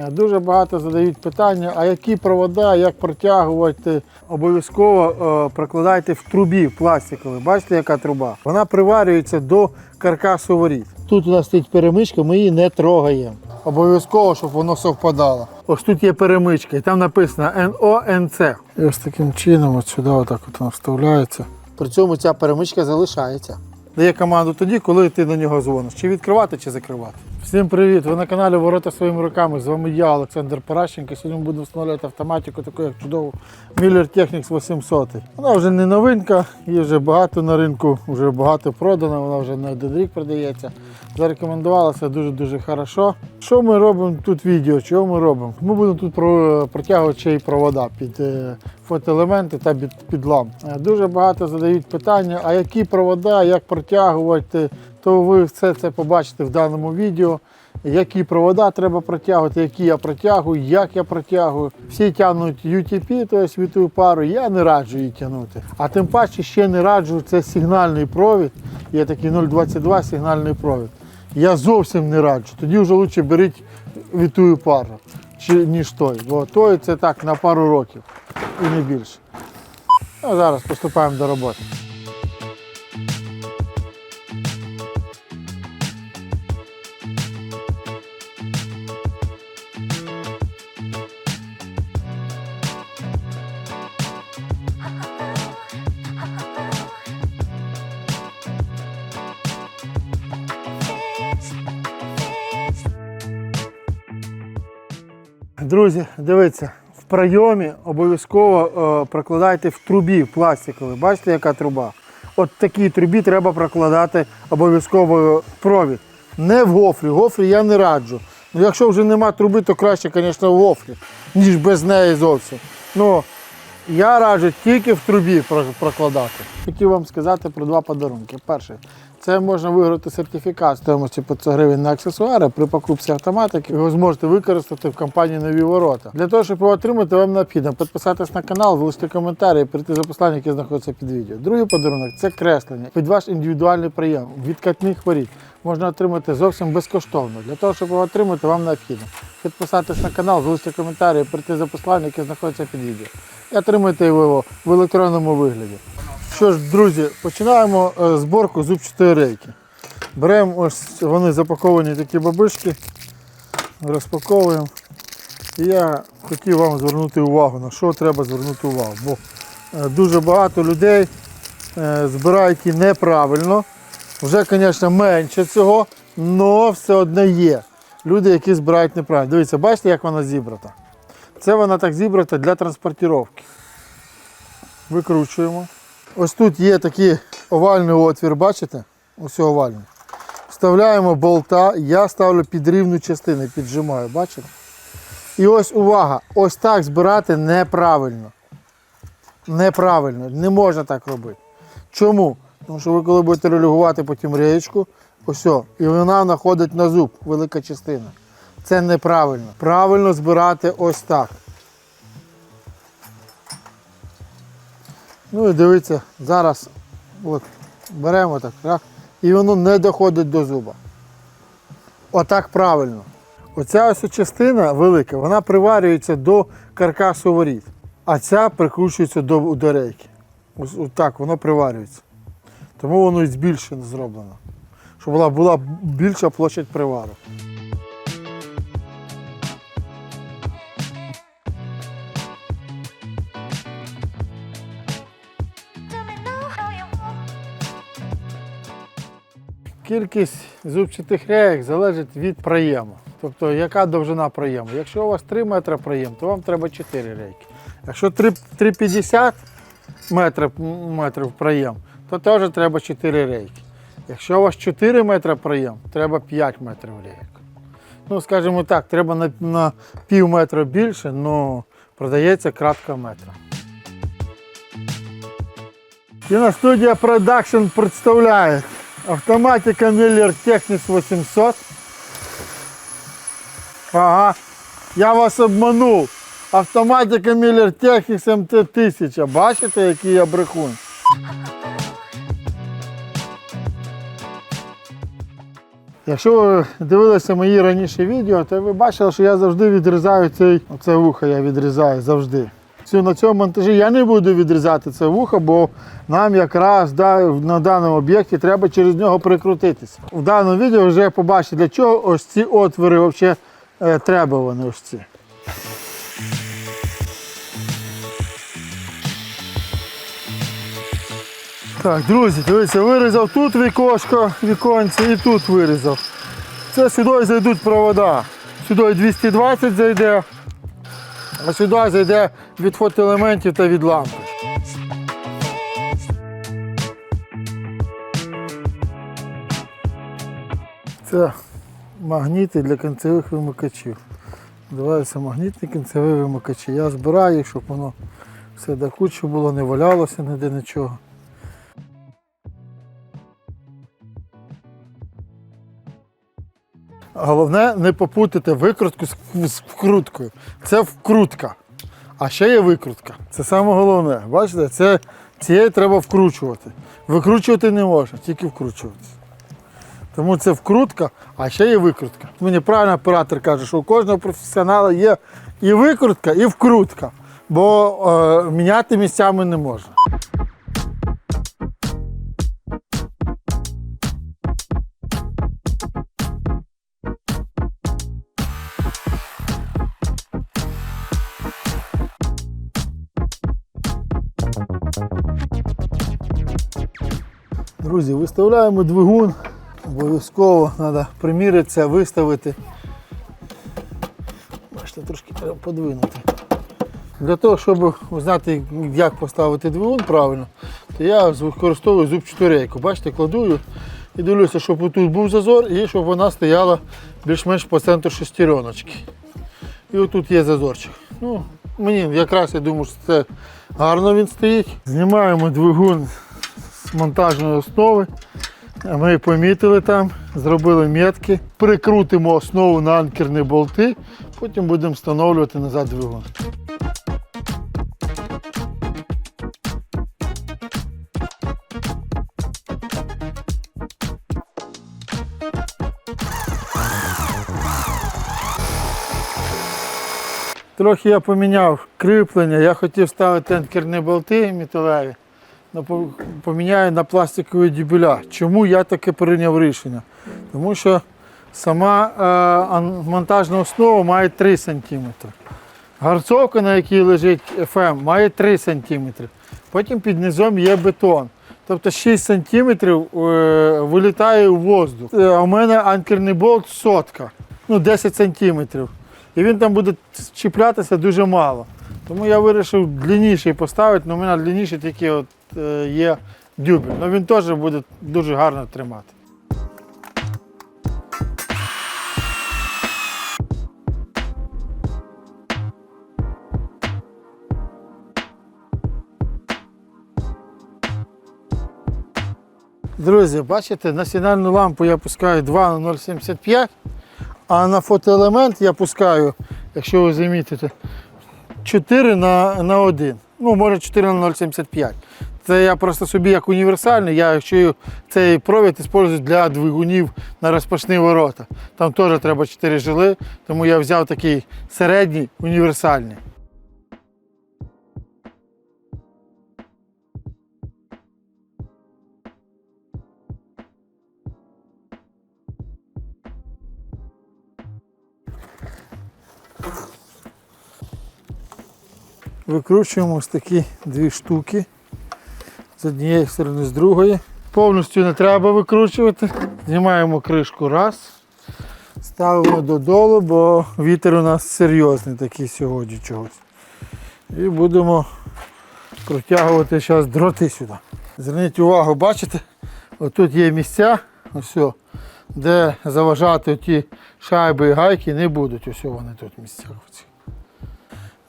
Е, Дуже багато задають питання, а які провода, як протягувати. Обов'язково е, прокладайте в трубі пластиковій. Бачите, яка труба? Вона приварюється до каркасу воріт. Тут у нас стоїть перемичка, ми її не трогаємо. Обов'язково, щоб воно совпадало. Ось тут є перемичка, і там написано НОНЦ. І ось таким чином, от сюди отак от воно вставляється. При цьому ця перемичка залишається. Дає команду тоді, коли ти на нього дзвониш. Чи відкривати, чи закривати. Всім привіт! Ви на каналі Ворота своїми руками. З вами я, Олександр Паращенко. Сьогодні будемо встановлювати автоматику, таку як чудову Miller Technics 800. Вона вже не новинка, її вже багато на ринку, вже багато продано, вона вже не один рік продається. Зарекомендувалася дуже-дуже хорошо. Що ми робимо тут відео? Чого ми робимо? Ми будемо тут протягувати ще й провода під е, фотоелементи та під, під ламп. Е, Дуже багато задають питання, а які провода, як протягувати, то ви все це побачите в даному відео. Які провода треба протягувати, які я протягую, як я протягую. Всі тягнуть UTP, тобто світову пару, я не раджу її тягнути. А тим паче ще не раджу це сигнальний провід. Є такий 0,22 сигнальний провід. Я зовсім не раджу. Тоді вже краще беріть вітую пару, ніж той. Бо той це так на пару років і не більше. Ну, зараз приступаємо до роботи. Друзі, дивіться, в прийомі обов'язково е, прокладайте в трубі пластиковій. Бачите, яка труба? От такій трубі треба прокладати обов'язково провід. Не в гофрі. Гофрі я не раджу. Ну, якщо вже нема труби, то краще, звісно, в гофрі, ніж без неї зовсім. Ну, я раджу тільки в трубі прокладати. Хотів вам сказати про два подарунки. Перший, це можна виграти сертифікат стоїмості 500 гривень на аксесуари при покупці автоматики. Його зможете використати в компанії Нові ворота. Для того, щоб його отримати, вам необхідно підписатись на канал, залишити коментарі і перейти за посланням, яке знаходиться під відео. Другий подарунок це креслення під ваш індивідуальний прийом відкатних воріт. Можна отримати зовсім безкоштовно. Для того, щоб його отримати, вам необхідно підписатись на канал, залишити коментарі і перейти за посланням, яке знаходиться під відео. І отримайте його в електронному вигляді. Що ж, друзі, починаємо е, зборку зубчатої рейки. Беремо ось вони запаковані такі бабишки, розпаковуємо. І я хотів вам звернути увагу, на що треба звернути увагу. Бо е, дуже багато людей е, збирають її неправильно. Вже, звісно, менше цього, але все одно є. Люди, які збирають неправильно. Дивіться, бачите, як вона зібрата? Це вона так зібрата для транспортировки. Викручуємо. Ось тут є такий овальний отвір, бачите? Ось овальний. Вставляємо болта, я ставлю під рівну частину, піджимаю, бачите? І ось увага, ось так збирати неправильно. Неправильно, не можна так робити. Чому? Тому що ви коли будете релігувати потім реєчку, ось, і вона знаходить на зуб, велика частина. Це неправильно. Правильно збирати ось так. Ну і дивіться, зараз от, беремо так, так, і воно не доходить до зуба. Отак правильно. Оця ось частина велика, вона приварюється до каркасу воріт, а ця прикручується до, до рейки. Ось, ось так воно приварюється. Тому воно і збільшено зроблено. Щоб була, була більша площадь привару. Кількість зубчатих реєк залежить від проєму. Тобто, яка довжина проєму. Якщо у вас 3 метри проєм, то вам треба 4 рейки. Якщо 3,50 метрів, метрів проєм, то теж треба 4 рейки. Якщо у вас 4 метри проєм, треба 5 метрів рейок. Ну, скажімо так, треба на, на пів метра більше, але продається кратка метра. Кіностудія Production представляє автоматика Miller Technics 800. Ага, я вас обманув. Автоматика Miller Technics MT1000. Бачите, який я брехун? Якщо ви дивилися мої раніше відео, то ви бачили, що я завжди відрізаю цей, оце вухо я відрізаю завжди. На цьому монтажі я не буду відрізати це вухо, бо нам якраз да, на даному об'єкті треба через нього прикрутитися. В даному відео вже побачите, для чого ось ці отвори взагалі е, треба вони ось ці. Так, друзі, дивіться, вирізав тут вікошко, віконце і тут вирізав. Це сюди зайдуть провода. Сюди 220 зайде, а сюди зайде від фотоелементів та від лампи. Це магніти для кінцевих вимикачів. Називаються магнітні кінцеві вимикачі. Я збираю їх, щоб воно все до кучі було, не валялося ніде нічого. Головне не попутати викрутку з, вкруткою. Це вкрутка. А ще є викрутка. Це саме головне. Бачите, це цієї треба вкручувати. Викручувати не можна, тільки вкручуватися. Тому це вкрутка, а ще є викрутка. Мені правильно оператор каже, що у кожного професіонала є і викрутка, і вкрутка. Бо е, міняти місцями не можна. Друзі, виставляємо двигун. Обов'язково треба приміритися, виставити. Бачите, трошки треба подвинути. Для того, щоб узнати, як поставити двигун правильно, то я використовую зубчату рейку. Бачите, кладую і дивлюся, щоб тут був зазор і щоб вона стояла більш-менш по центру шестереночки. І отут є зазорчик. Ну, мені якраз я думаю, що це гарно він стоїть. Знімаємо двигун з монтажної основи. Ми помітили там, зробили метки, прикрутимо основу на анкерні болти, потім будемо встановлювати назад двигун. Трохи я поміняв кріплення, я хотів ставити анкерні болти металеві, поміняю на пластикові дюбеля. Чому я таке прийняв рішення? Тому що сама е, монтажна основа має 3 см. Гарцовка, на якій лежить FM, має 3 см. Потім під низом є бетон. Тобто 6 см е, вилітає у воздух. Е, А у мене анкерний болт сотка, ну 10 сантиметрів. І він там буде чіплятися дуже мало. Тому я вирішив длинніший поставити, але у мене длинніший тільки от, е, є дюбель. Ну він теж буде дуже гарно тримати. Друзі, бачите, на сигнальну лампу я пускаю 2 на 0,75, а на фотоелемент я пускаю, якщо ви замітите, 4 на, на 1. Ну, може 4 на 0,75. Це я просто собі як універсальний, я якщо цей провід використовую для двигунів на розпашні ворота. Там теж треба 4 жили, тому я взяв такий середній універсальний. Викручуємо ось такі дві штуки з однієї сторони, з другої. Повністю не треба викручувати. Знімаємо кришку раз. Ставимо додолу, бо вітер у нас серйозний такий сьогодні чогось. І будемо протягувати зараз дроти сюди. Зверніть увагу, бачите, отут є місця, ось, де заважати ті шайби і гайки не будуть. Ось вони тут місця.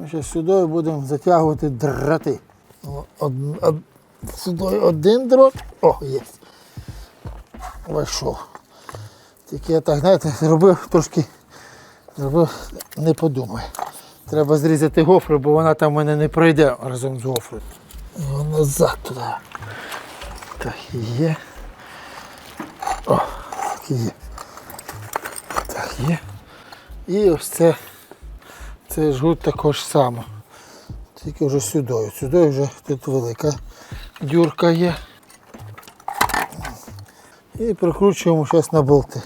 Ми зараз сюди будемо затягувати дроти. Од, од, сюди один дрот. О, є. Вийшов. Тільки я так, знаєте, зробив трошки, зробив, не подумай. Треба зрізати гофру, бо вона там в мене не пройде разом з гофрою. Його назад туди. Так, є. О, так є. є. І ось це, це жгут також само. Тільки вже сюди. Сюди вже тут велика дюрка є. І прикручуємо зараз на болти.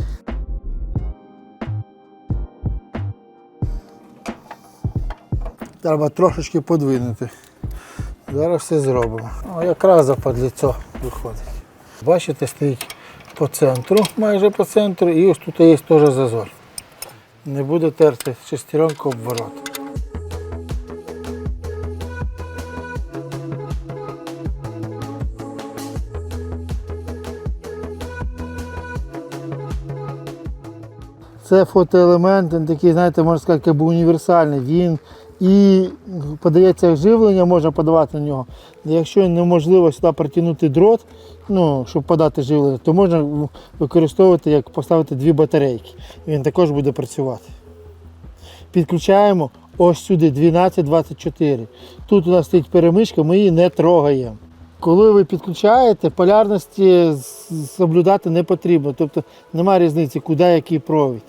Треба трошечки подвинути. Зараз все зробимо. О, якраз западліцо виходить. Бачите, стоїть по центру, майже по центру, і ось тут є теж зазор. Не буде терти шестеренку об Це фотоелемент, він такий, знаєте, можна сказати, якби універсальний. Він і подається живлення, можна подавати на нього. Якщо неможливо сюди притягнути дрот, ну, щоб подати живлення, то можна використовувати, як поставити дві батарейки. Він також буде працювати. Підключаємо ось сюди 12-24. Тут у нас стоїть перемичка, ми її не трогаємо. Коли ви підключаєте, полярності соблюдати не потрібно. Тобто немає різниці, куди який провід.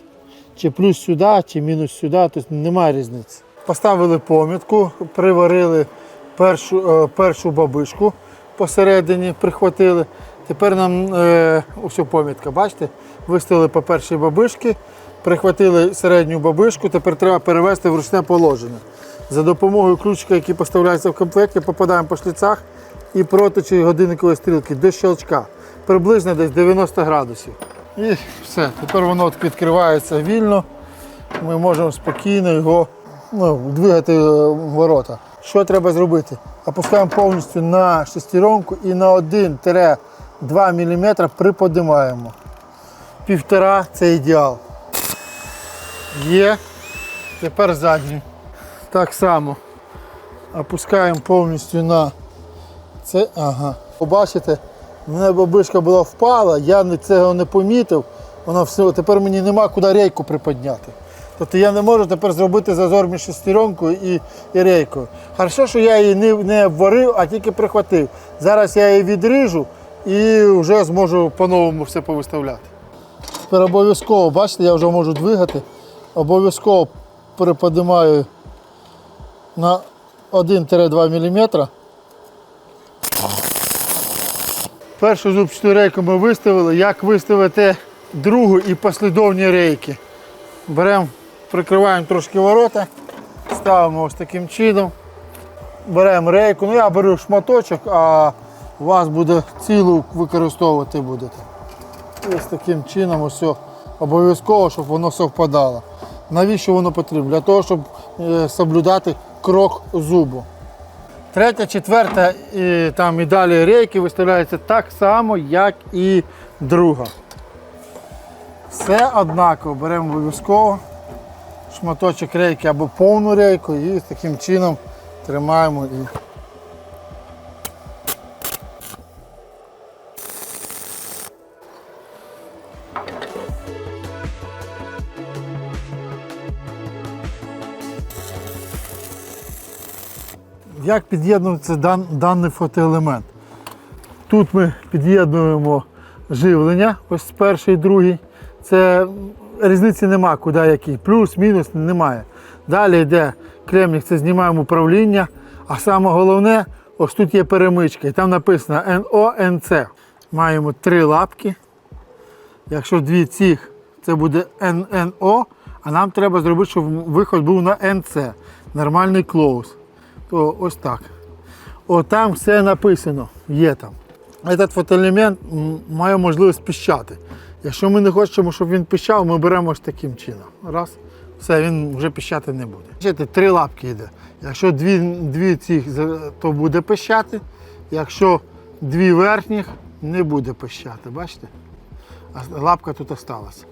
Чи плюс сюди, чи мінус сюди, тобто немає різниці. Поставили помітку, приварили першу, е, першу бабишку посередині, прихватили. Тепер нам е, ось помітка, бачите? Виставили по першій бабишки, прихватили середню бабишку, тепер треба перевести в ручне положення. За допомогою ключика, який поставляється в комплекті, попадаємо по шліцах і протичі годинникової стрілки до щелчка. Приблизно десь 90 градусів. І все, тепер воно от відкривається вільно. Ми можемо спокійно його ну, двигати е, ворота. Що треба зробити? Опускаємо повністю на шестеренку і на 1-2 мм приподимаємо. Півтора це ідеал. Є. Тепер задню. Так само. Опускаємо повністю на це. Ага. Побачите, в мене бабишка була впала, я цього не помітив. Вона все, тепер мені нема куди рейку приподняти. Тобто я не можу тепер зробити зазор між шестеренкою і, і рейкою. Хорошо, що я її не, не обварив, а тільки прихватив. Зараз я її відріжу і вже зможу по-новому все повиставляти. Тепер обов'язково, бачите, я вже можу двигати. Обов'язково приподимаю на 1-2 мм. Першу зубчату рейку ми виставили. Як виставити другу і послідовні рейки? Беремо, прикриваємо трошки ворота, ставимо ось таким чином. Беремо рейку. Ну я беру шматочок, а у вас буде цілу використовувати будете. Ось таким чином ось обов'язково, щоб воно совпадало. Навіщо воно потрібно? Для того, щоб е, соблюдати крок зубу. Третя, четверта і, там, і далі рейки виставляються так само, як і друга. Все однаково беремо обов'язково шматочок рейки або повну рейку і таким чином тримаємо і. Як під'єднується дан, даний фотоелемент? Тут ми під'єднуємо живлення, ось перший, другий. Це різниці нема, куди який. Плюс, мінус немає. Далі йде кремник, це знімаємо управління. А саме головне, ось тут є перемичка. І там написано НО, НЦ. Маємо три лапки. Якщо дві цих, це буде ННО, а нам треба зробити, щоб виход був на НЦ. Нормальний клоуз. То ось так. О, там все написано, є там. Этот фотоелемент має можливість піщати. Якщо ми не хочемо, щоб він піщав, ми беремо ось таким чином. Раз, все, він вже піщати не буде. Бачите, три лапки йде. Якщо дві, дві цих, то буде пищати. Якщо дві верхніх, не буде пищати. Бачите? А лапка тут осталась.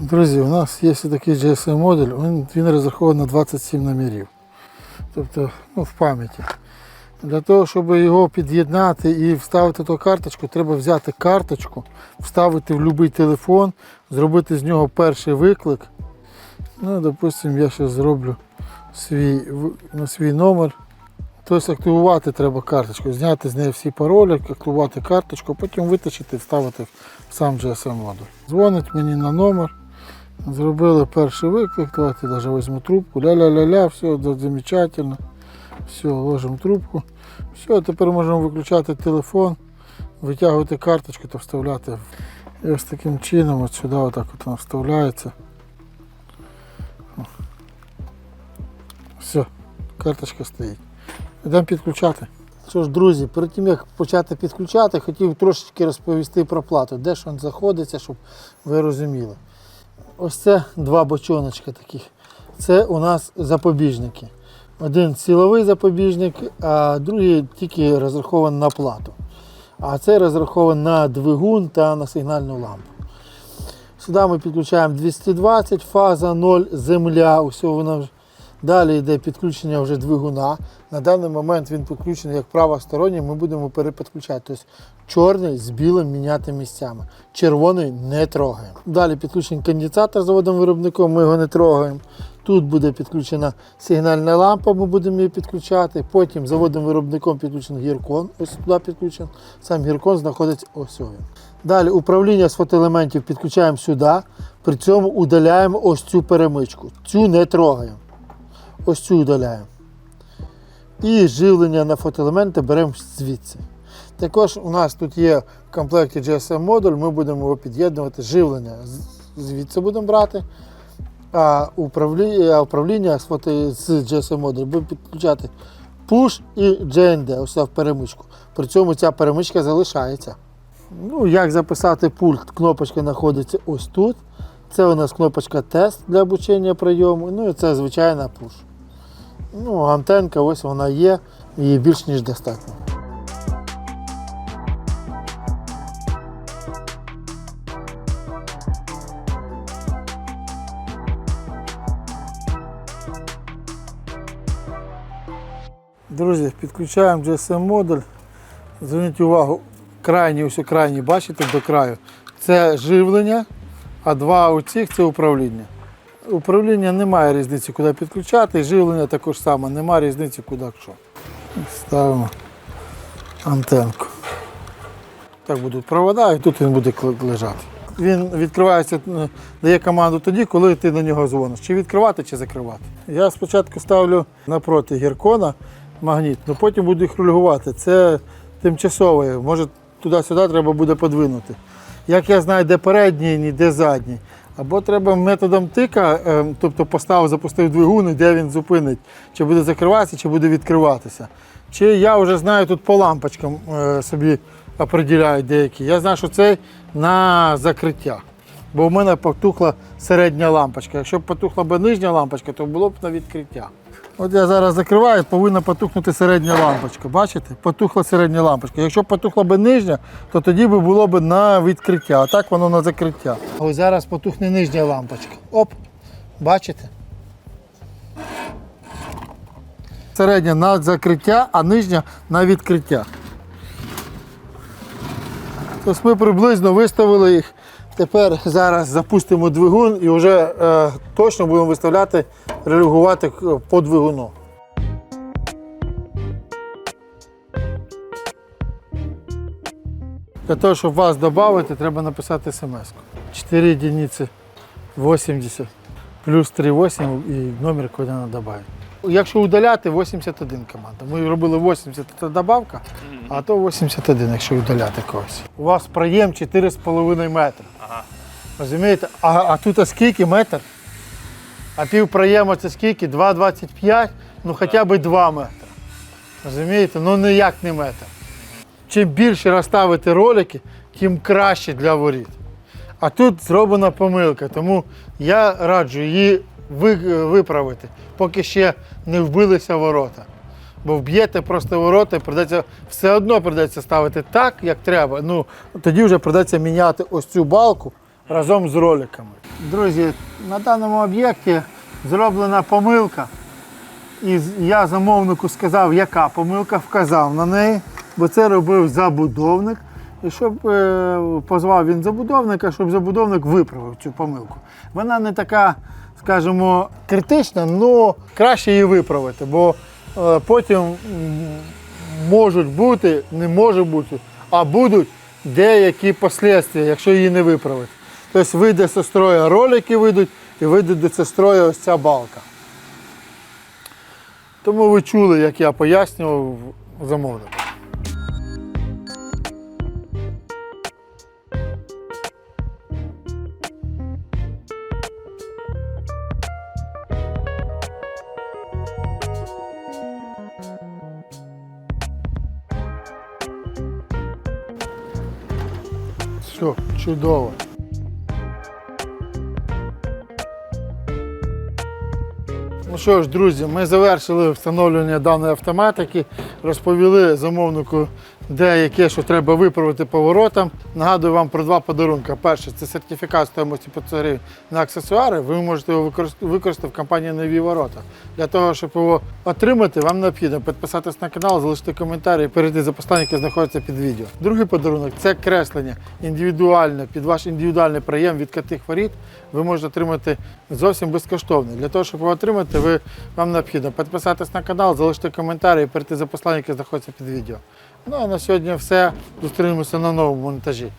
Друзі, у нас є такий GSM модуль, він, розрахований на 27 номерів. тобто ну, в пам'яті. Для того, щоб його під'єднати і вставити ту карточку, треба взяти карточку, вставити в будь-який телефон, зробити з нього перший виклик. Ну, допустимо, я ще зроблю свій, на свій номер. Тобто активувати треба карточку, зняти з неї всі паролі, активувати карточку, потім витащити і вставити в сам GSM модуль. Дзвонить мені на номер. Зробили перший виклик, давайте навіть візьму трубку. Ля-ля-ля-ля, все замечательно. Все, ложимо трубку. Все, тепер можемо виключати телефон, витягувати карточку та вставляти. І ось таким чином от сюди отак от вставляється. Все, карточка стоїть. Йдемо підключати. Що ж, друзі, перед тим як почати підключати, хотів трошечки розповісти про плату, де ж він знаходиться, щоб ви розуміли. Ось це два бочоночка таких. Це у нас запобіжники. Один силовий запобіжник, а другий тільки розрахований на плату. А це розрахований на двигун та на сигнальну лампу. Сюди ми підключаємо 220, фаза 0, земля. Усе вона. Далі йде підключення вже двигуна. На даний момент він підключений як правосторонній, ми будемо перепідключати. Тобто чорний з білим міняти місцями. Червоний не трогаємо. Далі підключений конденсатор заводом виробником, ми його не трогаємо. Тут буде підключена сигнальна лампа, ми будемо її підключати. Потім заводом виробником підключений гіркон. Ось туди підключений. Сам гіркон знаходиться ось він. Далі управління з фотоелементів підключаємо сюди. При цьому удаляємо ось цю перемичку. Цю не трогаємо. Ось цю удаляємо. І живлення на фотоелементи беремо звідси. Також у нас тут є в комплекті GSM модуль, ми будемо його під'єднувати. Живлення звідси будемо брати. А управління, з, фото, з GSM модулю будемо підключати push і GND, ось в перемичку. При цьому ця перемичка залишається. Ну, як записати пульт? Кнопочка знаходиться ось тут. Це у нас кнопочка тест для обучення прийому. Ну і це звичайна push. Ну, антенка ось вона є, її більш ніж достатньо. Друзі, підключаємо GSM модуль. Зверніть увагу, крайній, ось крайній, бачите, до краю. Це живлення, а два оцих це управління. Управління немає різниці, куди підключати, живлення також саме, немає різниці, куди що. Ставимо антенку. Так будуть провода, і тут він буде лежати. Він відкривається, е, дає команду тоді, коли ти на нього дзвониш. Чи відкривати, чи закривати. Я спочатку ставлю напроти гіркона магніт, але потім буду їх регулювати. Це тимчасове. Може туди-сюди треба буде подвинути. Як я знаю, де передній, де задній. Або треба методом тика, е, тобто поставив, запустив двигун, і де він зупинить, чи буде закриватися, чи буде відкриватися. Чи я вже знаю тут по лампочкам е, собі определяють деякі. Я знаю, що це на закриття. Бо в мене потухла середня лампочка. Якщо б потухла б нижня лампочка, то було б на відкриття. От я зараз закриваю, повинна потухнути середня лампочка. Бачите? Потухла середня лампочка. Якщо потухла б нижня, то тоді б було б на відкриття, а так воно на закриття. Ось зараз потухне нижня лампочка. Оп, бачите? Середня на закриття, а нижня на відкриття. Тобто ми приблизно виставили їх. Тепер зараз запустимо двигун і вже е, точно будемо виставляти, реагувати по двигуну. Для того, щоб вас додати, треба написати смс. 4 единиці 80 плюс 3,8 і номер, куди треба додати. Якщо удаляти, 81 команда. Ми робили 80 це добавка, а то 81, якщо удаляти когось. У вас проєм 4,5 метри. Ага. Розумієте? А, а тут а скільки метр? А пів проєму це скільки? 2,25, ну хоча б 2 метри. Розумієте? Ну ніяк не метр. Чим більше розставити ролики, тим краще для воріт. А тут зроблена помилка, тому я раджу її виправити, поки ще не вбилися ворота. Бо вб'єте просто ворота, придеться, все одно придеться ставити так, як треба. Ну, тоді вже придеться міняти ось цю балку разом з роликами. Друзі, на даному об'єкті зроблена помилка. І я замовнику сказав, яка помилка, вказав на неї, бо це робив забудовник. І щоб е, позвав він забудовника, щоб забудовник виправив цю помилку. Вона не така, скажімо, критична, але краще її виправити, бо потім можуть бути, не може бути, а будуть деякі послідствия, якщо її не виправити. Тобто вийде зі строю ролики вийдуть і вийде зі строю ось ця балка. Тому ви чули, як я пояснював замовнику. Чудово. Ну що ж, друзі, ми завершили встановлення даної автоматики, розповіли замовнику, де яке, що треба виправити поворотам. Нагадую вам про два подарунки. Перше це сертифікат стоїмості 500 гривень на аксесуари. Ви можете його використати в компанії Нові ворота. Для того, щоб його отримати, вам необхідно підписатись на канал, залишити коментарі і перейти за посланням, яке знаходиться під відео. Другий подарунок це креслення індивідуальне під ваш індивідуальний прийом від катих воріт. Ви можете отримати зовсім безкоштовно. Для того, щоб його отримати, ви, вам необхідно підписатись на канал, залишити коментарі і перейти за посланням, яке знаходиться під відео. Ну а на сьогодні все. Зустрінемося на новому монтажі.